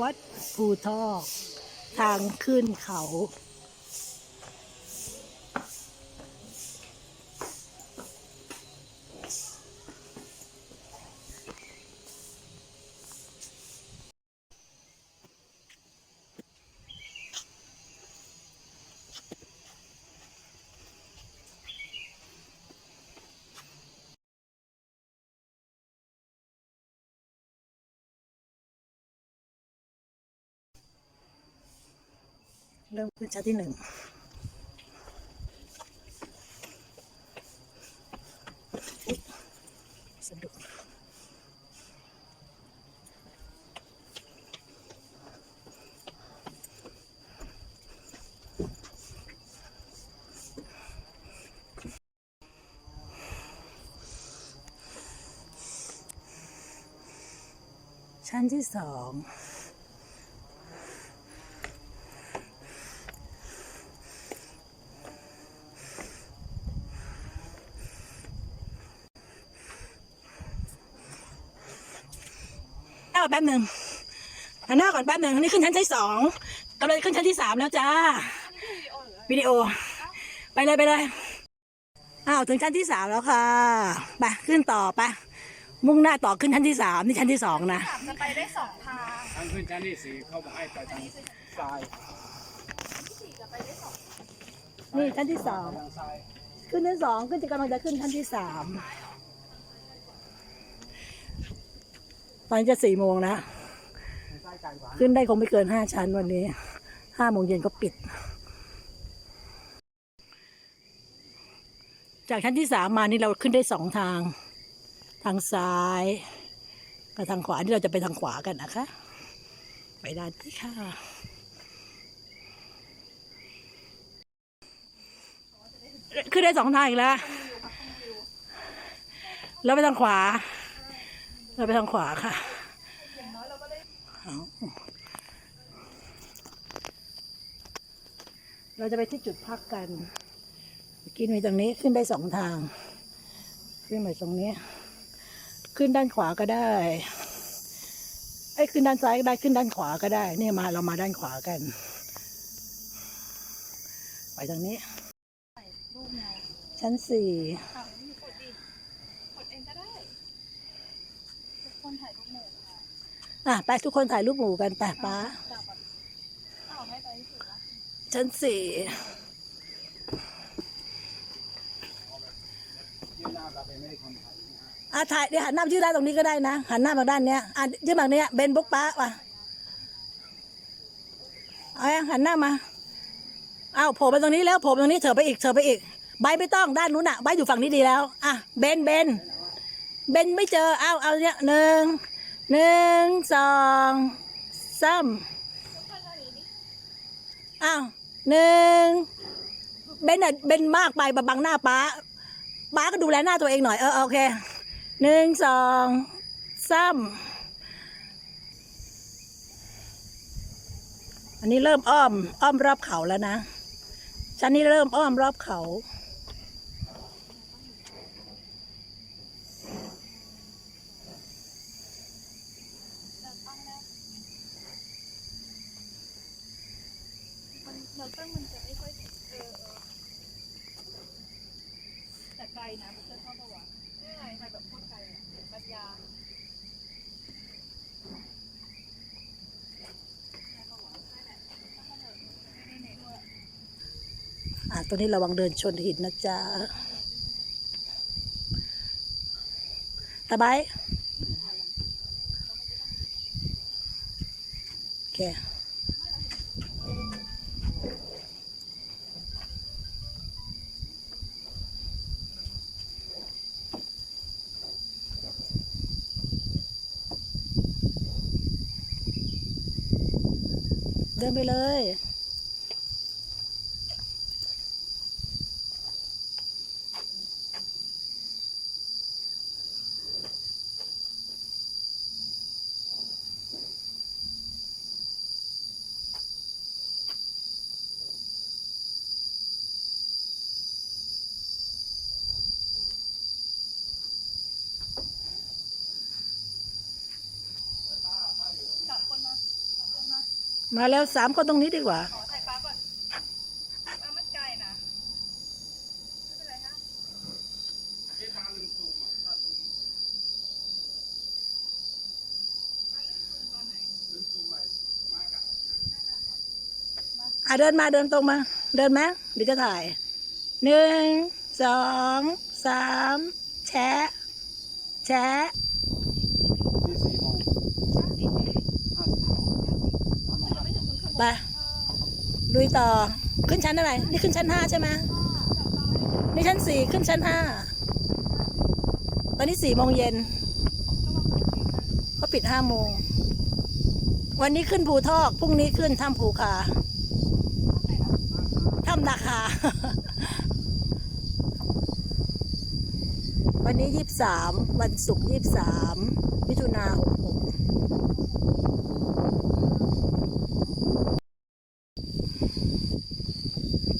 วัดภูทอก ทางขึ้นเขา เริ่มขึ้นชั้นที่หนึ่งสะดุดชั้นที่สอง แป๊บหนึ่งหันหน้าก่อนแป๊บหนึ่งนี่ขึ้นชั้นที่สองกำลังขึ้นชั้นที่สามแล้วจ้าวิดีโอ ไปเลยไปเลยอ้าวถึงชั้นที่สามแล้วค่ะไปขึ้นต่อไปมุ่งหน้าต่อขึ้นชั้นที่สามนี่ชั้นที่สองนะจะไปได้สองทางทางขึ้นชั้นที่สี่เขาบอกให้ไปทางซ้ายนี่ชั้นที่สองทางซ้ายขึ้นชั้นสองขึ้นจะกำลังจะขึ้นชั้นที่สาม ตอนนี้จะสี่โมงนะทางซ้ายไกลกว่าขึ้นได้คงไม่เกินห้าชั้นวันนี้ห้าโมงเย็นก็ปิด จากชั้นที่สามมานี่เราขึ้นได้สองทาง ทางซ้ายกับทางขวาที่เราจะไปทางขวากันนะคะ ไปด้านนี้ค่ะ ขึ้นได้สองทางอีกแล้วเราไปทางขวา เราไปทางขวาค่ะเอาเราจะไปที่จุดพักกันเมื่อกินมีตรงนี้ขึ้นได้สองทาง ขึ้นมาตรงนี้ ขึ้นด้านขวาก็ได้ไอ้ยขึ้นด้านซ้ายก็ได้ขึ้นด้านขวาก็ได้เนี่ยมาเรามาด้านขวากัน ไปทางนี้รูปแนวชั้นสี่ อะนี่กดดิกดเองก็ได้ ทุกคนถ่ายรูปหมู่ค่ะ อะไปทุกคนถ่ายรูปหมู่กันไปป้าจับแบบเอาชั้นสี่ยื่นหน้าเราไปไม่ได้คนไทยนะฮะอะถ่ายเดี๋ยวหันหน้าชื่อด้านตรงนี้ก็ได้นะ หันหน้ามาด้านเนี้ยอะยื่นแบบเนี้ยเบนบุ๊กป้าว่ะเอาหันหน้ามาอ้าวโผล่ไปตรงนี้แล้วโผล่ตรงนี้เถอะไปอีกเถอะไปอีก ใบไม่ต้องด้านนู้นอะใบอยู่ฝั่งนี้ดีแล้ว อะเบนเบนเบนไม่เจอเอาเอาเนี้ยหนึ่ง หนึ่งสองสามอ้าวหนึ่งเบนอะเบนมากไปบังหน้าป้าป้าก็ดูแลหน้าตัวเองหน่อยเออโอเคหนึ่งสองสามอันนี้เริ่มอ้อม อ้อมรอบเขาแล้วนะชั้นนี้เริ่มอ้อมรอบเขา เราตั้งมันจะไม่ค่อยเออเออแต่ไกลนะมันจะเข้าตัววะไม่ไงไปแบบโคตรไกลปัญญาอะตัวนี้ระวังเดินชนหินนะจ๊ะตาไบายโอเค นไปเลย สามคนนะสาม มาแล้วสามคนตรงนี้ดีกว่า ขอถ่ายปลาก่อนปลามันไกลนะไม่เป็นไรฮะที่ตาลืมซูมอะถ้าซูมปลาเล่นซูมตอนไหนลืมซูมใหม่มากอะอะเดินมาเดินตรงมา เดินไหมเดี๋ยวจะถ่ายหนึ่งสองสามแชะแชะ ที่สี่โมง เก้าสิบเอง ห้าสิบสอง คือยัง ไม่ถึงครึ่งชั่วโมงไปลุยต่อขึ้นชั้นอะไร นี่ขึ้นชั้นห้าใช่ไหมนี่ชั้นสี่ขึ้นชั้นห้าตอนนี้สี่โมงเย็นเขาปิดห้าโมง วันนี้ขึ้นภูทอกพรุ่งนี้ขึ้นถ้ำภูคาถ้ำนาคา วันนี้ยี่สามวันศุกร์ยี่สามมิถุนาหกหก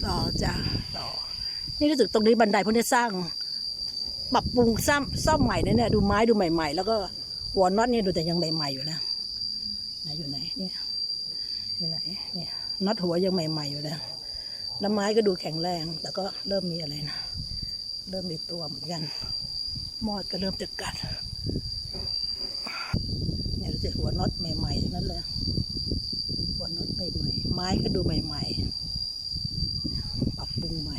ต่อจ้ะต่อ นี่รู้สึกตรงนี้บันไดพวกนี้สร้าง ปรับปรุงซ่อมซ่อมใหม่นะเนี่ยดูไม้ดูใหม่ ๆ แล้วก็หัวน็อตเนี่ยดูแต่ยังใหม่ ๆอยู่นะไหนอยู่ไหนเนี่ยอยู่ไหนเนี่ยน็อตหัวยังใหม่ ๆอยู่นะแล้วไม้ก็ดูแข็งแรง แต่ก็เริ่มมีอะไรนะเริ่มมีตัวเหมือนกัน มอดก็เริ่มจะกัดเนี่ยดูสิหัวน็อตใหม่ๆทั้งนั้นเลยหัวน็อตใหม่ๆไม้ก็ดูใหม่ ๆ ปรับปรุงใหม่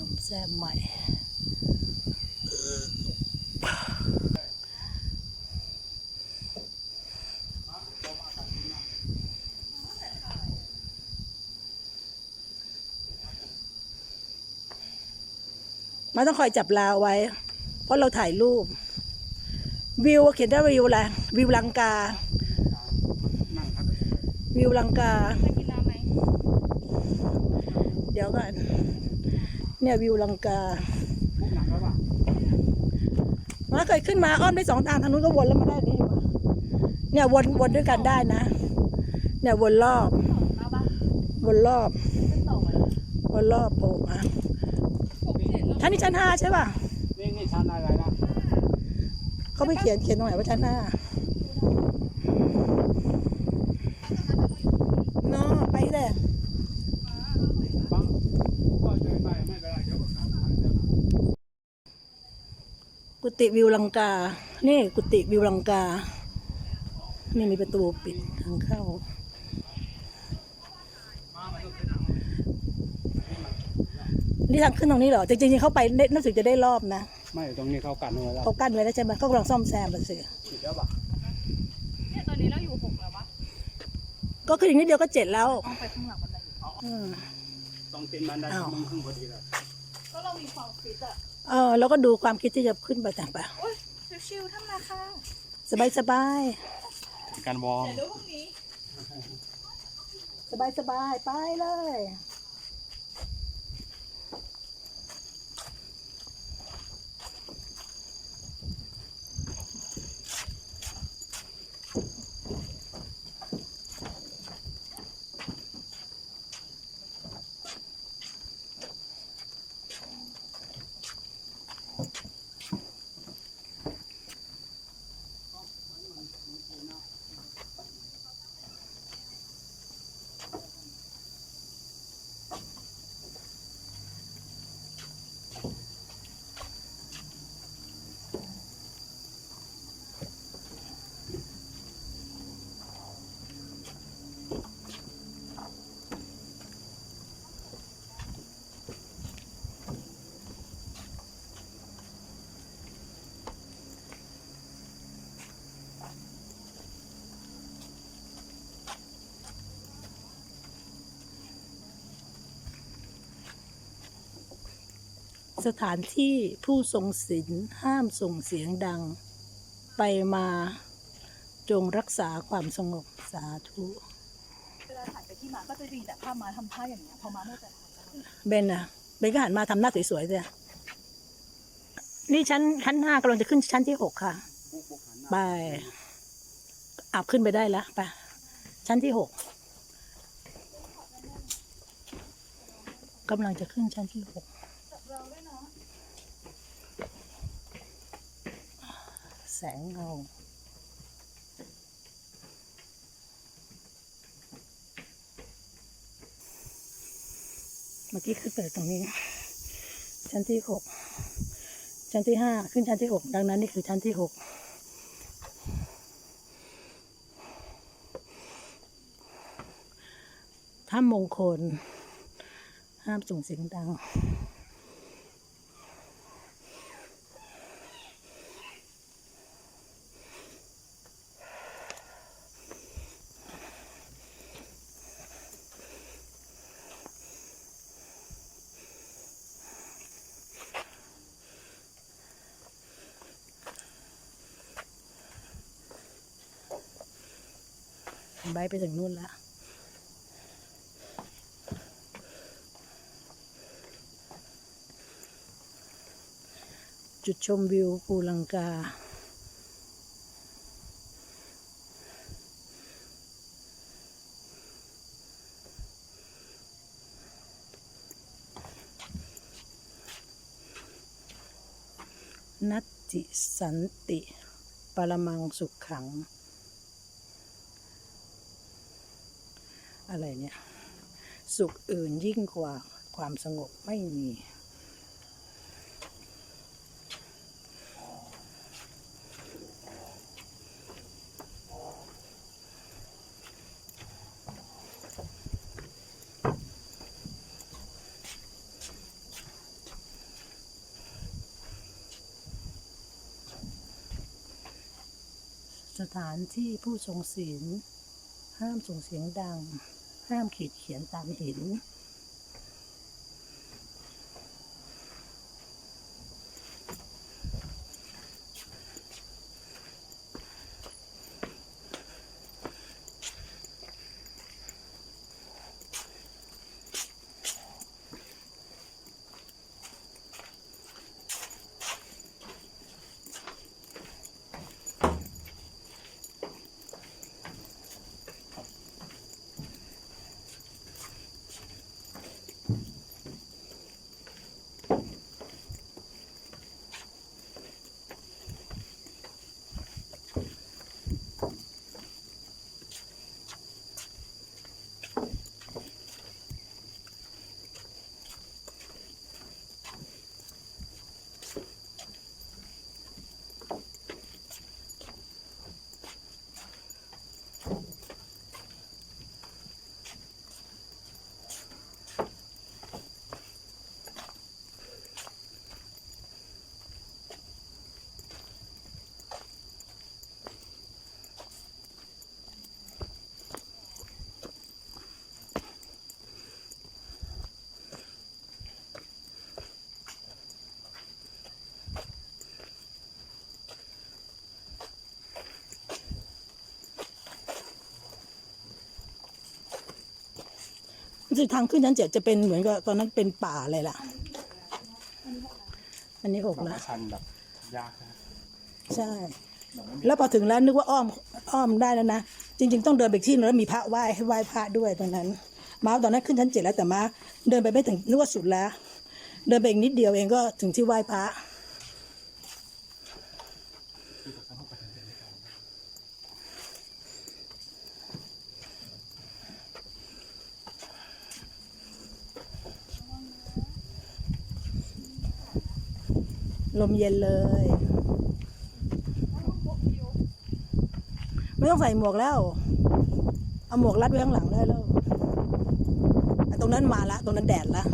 สมแซมใหม่มันต้องคอยจับราวไว้ เพราะเราถ่ายรูป วิวเขียนได้วิวอะไรวิวลังกานั่งพักวิวลังกาไปกินน้ำไหมเดี๋ยวก่อน เนี่ยวิวลังกาพวกหนังแล้วป่ะมาเคยขึ้นมาอ้อมได้สองทางทางนู้นก็วนแล้วมาได้นี่วะเนี่ยวนวนด้วยกันได้นะ เนี่ยวนรอบมาบ้างวนรอบขึ้นต่อมาวนรอบโผล่มาหกเจ็ดแล้วชั้นนี้ชั้นห้าใช่ป่ะนี่นี่ชั้นอะไรนะเขาไม่เขียนเขียนตรงไหนว่าชั้นห้าเนาะไปเลย บังก็เดินไปไม่เป็นไรเดี๋ยวก็กลับมาเดี๋ยว กุฏิวิวลังกา นี่กุฏิวิวลังกา นี่มีประตูปิดทางเข้า นี่ทางขึ้นตรงนี้เหรอ จริงๆเขาไปเล่นรู้สึกจะได้รอบนะ ไม่ตรงนี้เขากันไว้แล้วเขากั้นไว้แล้วใช่ไหมเขากำลังซ่อมแซมไปสิผิดแล้วป่ะเนี่ยตอนนี้เราอยู่หกแล้ววะก็คืออีกนิดเดียวก็เจ็ดแล้วต้องไปข้างหลังบันไดอยู่อืมตรงตีนบันไดอ้าวมึงขึ้นพอดีเลยก็เรามีความฟิตอะเออแล้วก็ดูความคิดที่จะขึ้นไปแต่างไปโอ้ยชิวๆทำนาคาสบายสบายการวอร์ม เดี๋ยวดูพรุ่งนี้ สบายสบายไปเลย สถานที่ผู้ทรงศีลห้ามส่งเสียงดัง ไปมาจงรักษาความสงบสาธุเวลาถ่ายไปที่มาก็จะดีแต่ภาพมาทำท่าอย่างเงี้ยพอมาเมื่อไหร่เบนอะเบนก็หันมาทำหน้าสวยๆเลยนี่ชั้นชั้นห้ากำลังจะขึ้นชั้นที่หกค่ะบุกบุกหันหน้าไปอาบขึ้นไปได้แล้วไปชั้นที่หกกำลังจะขึ้นชั้นที่หก แสงเงาเมื่อกี้ขึ้นไปตรงนี้ ชั้นที่หกชั้นที่ห้าขึ้นชั้นที่หกดังนั้นนี่คือชั้นที่หกถ้ามงคล ห้ามส่งเสียงดัง ใบไปถึงนู่นละจุดชมวิวภูลังกา นัตติสันติ ปรมังสุขขัง อะไรเนี่ย สุขอื่นยิ่งกว่าความสงบไม่มี สถานที่ผู้ทรงศีลห้ามส่งเสียงดัง ห้ามขีดเขียนตามหิน คือทางขึ้นชั้นเจ็ดจะเป็นเหมือนกับตอนนั้นเป็นป่าเลยล่ะ อันนี้หกแล้วชันแบบยากนะใช่ แล้วพอถึงแล้วนึกว่าอ้อมอ้อมได้แล้วนะ จริง ๆ ต้องเดินไปอีกที่นึงแล้วมีพระไหว้ให้ไหว้พระด้วยตรงนั้นมาตอนนั้นขึ้นชั้นเจ็ดแล้วแต่มาเดินไปไม่ถึงนึกว่าสุดแล้ว เดินไปอีกนิดเดียวเองก็ถึงที่ไหว้พระ ลมเย็นเลย ไม่ต้องใส่หมวกแล้ว เอาหมวกรัดไว้ข้างหลังได้แล้วตรงนั้นมาละ ตรงนั้นแดดละ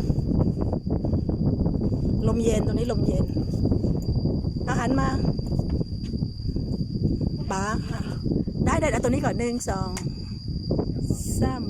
ลมเย็นตรงนี้ลมเย็น อาหารมาป๋าได้ได้เอาตัวนี้ก่อนหนึ่งสองสาม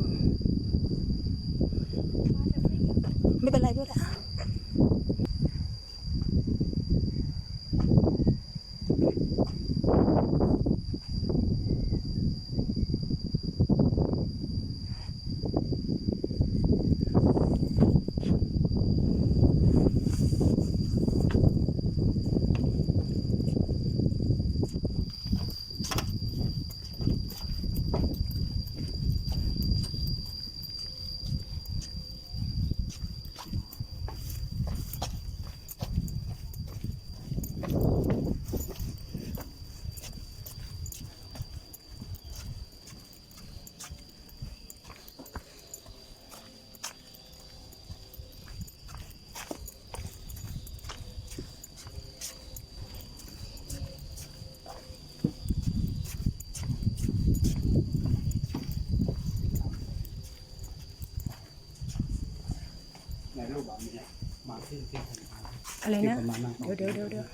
อะไรที่นะประมาณนั้นเดี๋ยวเดี๋ยวเดี๋ยวเดี๋ยว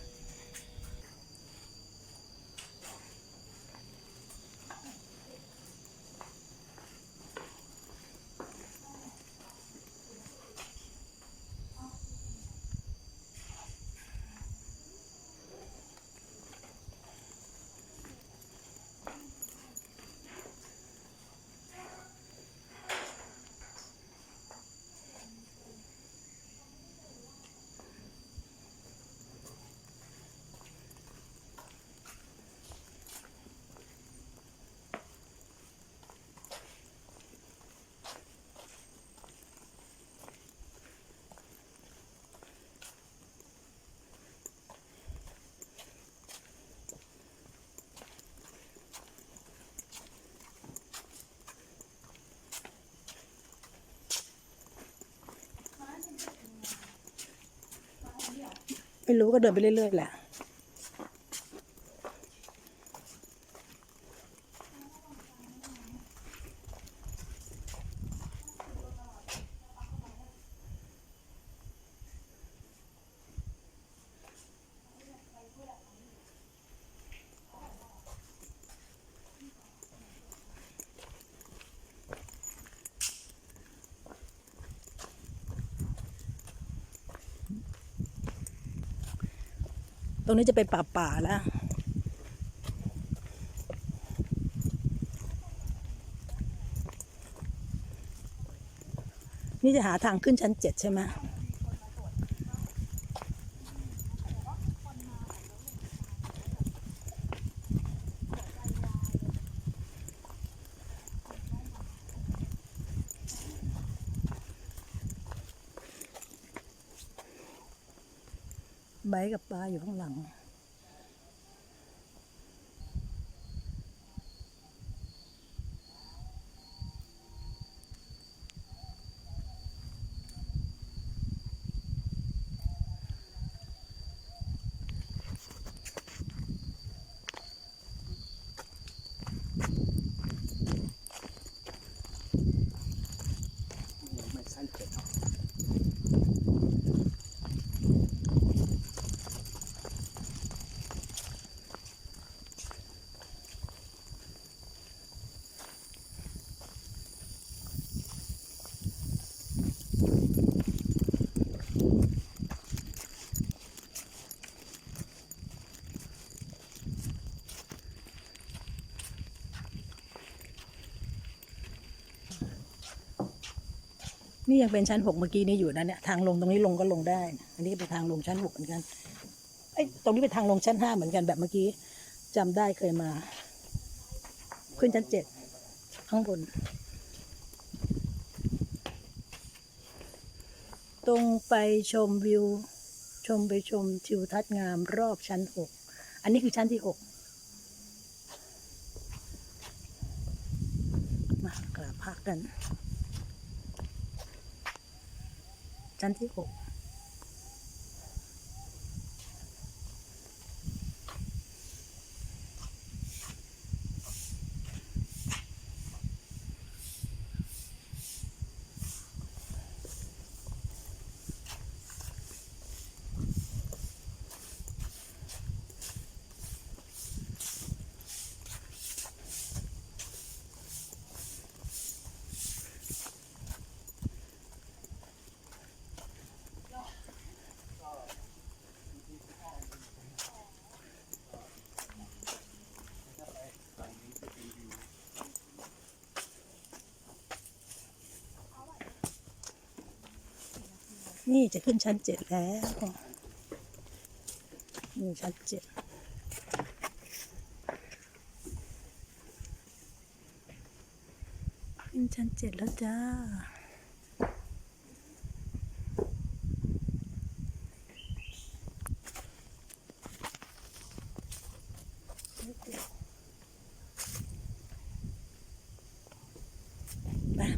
ไม่รู้ก็เดินไปเรื่อยๆแหละ รงนี้จะเป็นป่าป่าแล้วนี่จะหาทางขึ้นชั้นเจ็ดใช่ไหม บร์กับปลาอยู่ข้างหลัง นี่ยังเป็นชั้นหกเมื่อกี้นี่อยู่นะเนี่ยทางลงตรงนี้ลงก็ลงได้ อันนี้เป็นทางลงชั้นหกเหมือนกันไอ้ยตรงนี้เป็นทางลงชั้นห้าเหมือนกันแบบเมื่อกี้จำได้เคยมา ขึ้นชั้นเจ็ดข้างบน ตรงไปชมวิว ชมไปชมทิวทัศน์งามรอบชั้นหกอันนี้คือชั้นที่หกมากราบพระกัน ชั้นที่ นี่จะขึ้นชั้นเจ็ดแล้วนี่ชั้นเจ็ดขึ้นชั้นเจ็ดแล้วจ้า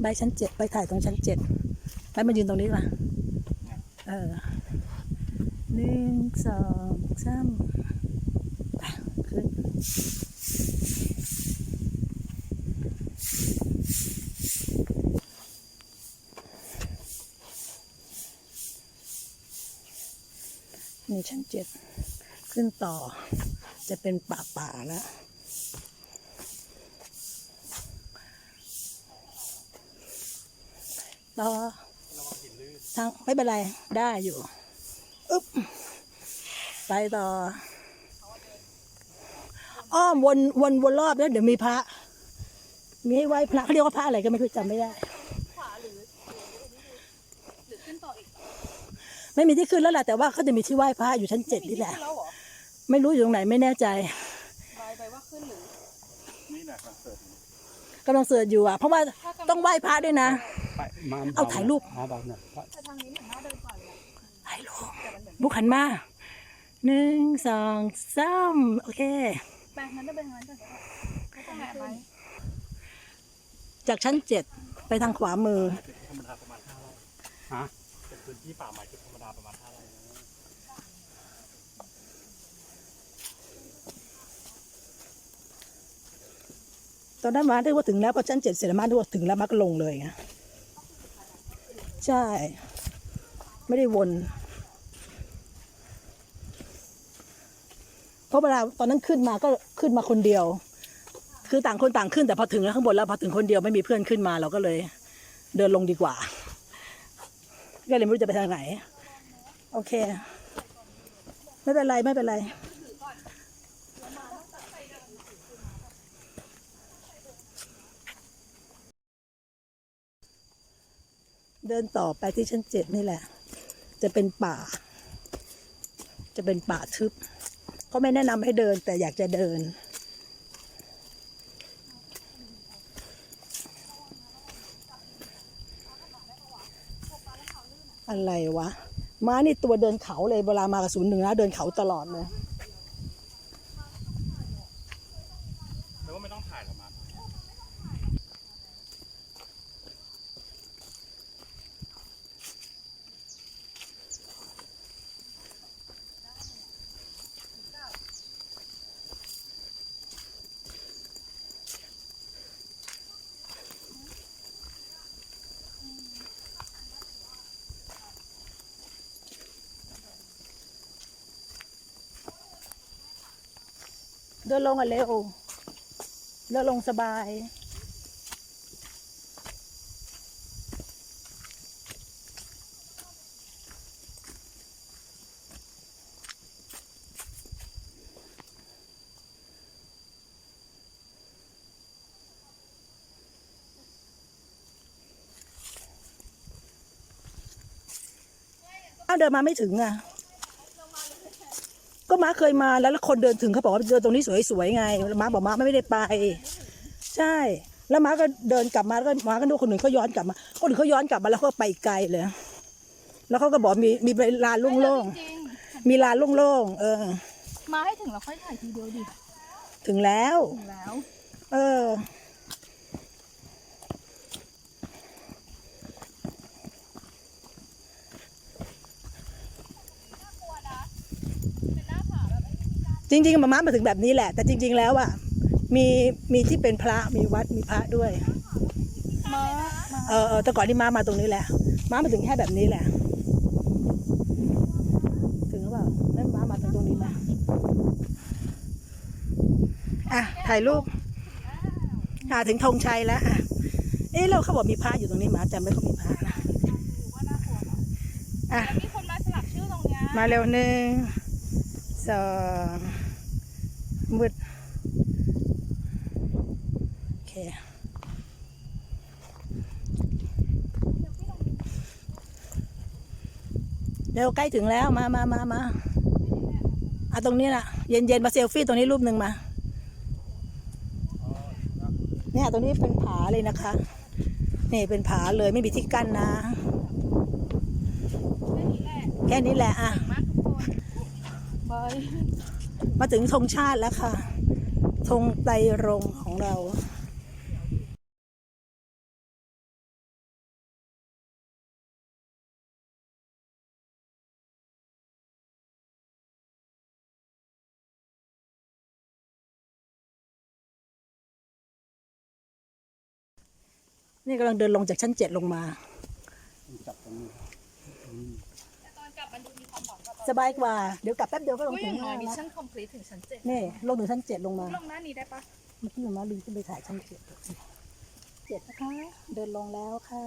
ไปชั้นเจ็ดไปถ่ายตรงชั้นเจ็ดไปมายืนตรงนี้มา เออหนึ่งสองสามไปขึ้นนี่ชั้นเจ็ดขึ้นต่อจะเป็นป่าป่าแล้วต่อ ทางไม่เป็นไรได้อยู่อึ๊บไปต่อ อ้อมวนวนวนรอบแล้วเดี๋ยวมีพระ มีให้ไหว้พระเขาเรียกว่าพระอะไรก็ไม่รู้จำไม่ได้ขวาหรือหรือขึ้นต่ออีกไม่มีที่ขึ้นแล้วแหละแต่ว่าเขาจะมีที่ไหว้พระอยู่ชั้นเจ็ดนี่แหละขึ้นแล้วเหรอไม่รู้อยู่ตรงไหนไม่แน่ใจใบใบว่าขึ้นหรือนี่แหละคอนเสิร์ตกำลังเสิร์ชอยู่อะ เพราะว่าต้องไหว้พระด้วยนะไปมา เอาถ่ายรูปมาบังหน่อยแต่ทางนี้เหมือนน่าเดินกว่าเลยอะถ่ายรูปบุกหันมาหนึ่งสองสามโอเคแปลงนั้นจะเป็นทางนั้นก่อนไม่ต้องแอบไหมจากชั้นเจ็ดไปทางขวามือธรรมดาประมาณห้าไร่ฮะเป็นพื้นที่ป่าใหม่จุดธรรมดาประมาณห้าไร่นะตอนนั้นมาได้ว่าถึงแล้วพอชั้นเจ็ดเสร็จแล้วมาได้ว่าถึงแล้วมาก็ลงเลยไง ใช่ ไม่ได้วน เพราะเวลาตอนนั้นขึ้นมาก็ขึ้นมาคนเดียว คือต่างคนต่างขึ้นแต่พอถึงแล้วข้างบนแล้วพอถึงคนเดียวไม่มีเพื่อนขึ้นมาเราก็เลย เดินลงดีกว่า ก็เลยไม่รู้จะไปทางไหน โอเค ไม่เป็นไรไม่เป็นไร เดินต่อไปที่ชั้นเจ็ดนี่แหละ จะเป็นป่า จะเป็นป่าทึบก็ไม่แนะนำให้เดินแต่อยากจะเดิน อะไรวะ ม้านี่ตัวเดินเขาเลยเวลามากับศูนย์หนึ่งนะเดินเขาตลอดเลย แล้วว่าไม่ต้องถ่ายหรอกมา เดลงอะเร็วเดินลงสบายอ้าวเดินมาไม่ถึงอะ ก็ม้าเคยมาแล้วแล้วคนเดินถึงเขาบอกว่าเดินตรงนี้สวยๆไงม้าบอกม้าไม่ได้ไป ใช่ แล้วม้าก็เดินกลับมาแล้วก็ม้าก็ดูคนอื่นเขาย้อนกลับมา คนอื่นเขาย้อนกลับมาแล้วเขาก็ไปไกลเลย แล้วเขาก็บอกมีมีลานโล่งจริงๆมีลานโล่งๆเออๆมาให้ถึงเราค่อยถ่ายทีเดียวดิถึงแล้วถึงแล้ว เออ จริงๆมาม้ามาถึงแบบนี้แหละ แต่จริง ๆ แล้วอะมีมีที่เป็นพระมีวัดมีพระด้วยมามาเออเออแต่ก่อนที่ม้ามาตรงนี้แหละ ม้ามาถึงแค่แบบนี้แหละ ถึงหรือเปล่านั่นม้ามาถึงตรงนี้ไหมอะถ่ายรูปอ่าถึงธงชัยแล้วอะเอ๊ะเราเขาบอกมีพระอยู่ตรงนี้หมาจำไม่เขามีพระนะว่าน่ากลัวเหรออะแล้วมีคนมาสลักชื่อตรงเนี้ยมาเร็วหนึ่งสองมืดโอเค เร็ว ใกล้ถึงแล้วมามามามาเอาตรงนี้นะเย็นเย็นๆมาเซลฟี่ตรงนี้รูปหนึ่งมา เนี่ยตรงนี้เป็นผาเลยนะคะ นี่เป็นผาเลยไม่มีที่กั้นนะ แค่นี้แหละอะมากทุกคนบายมาถึงธงชาติแล้วค่ะธงไตรรงค์ของเรา นี่กำลังเดินลงจากชั้นเจ็ดลงมาจับตรงนี้ตอนกลับมันดูมีความหวังกว่าตอนสบายกว่า เดี๋ยวกลับแป๊บเดียวก็ลงอุ้ยอถึย่างงข้างน้อยล่างมิชแล้วชั่นคอมพลีทถึงชั้นเจ็ดนี่ลงถึงชั้นเจ็ดลงมา ลงหน้านี้ได้ปะเมื่อกี้หนูมาลืมขึ้นไปถ่ายชั้นเจ็ดเจ็ดนะคะ เดินลงแล้วค่ะ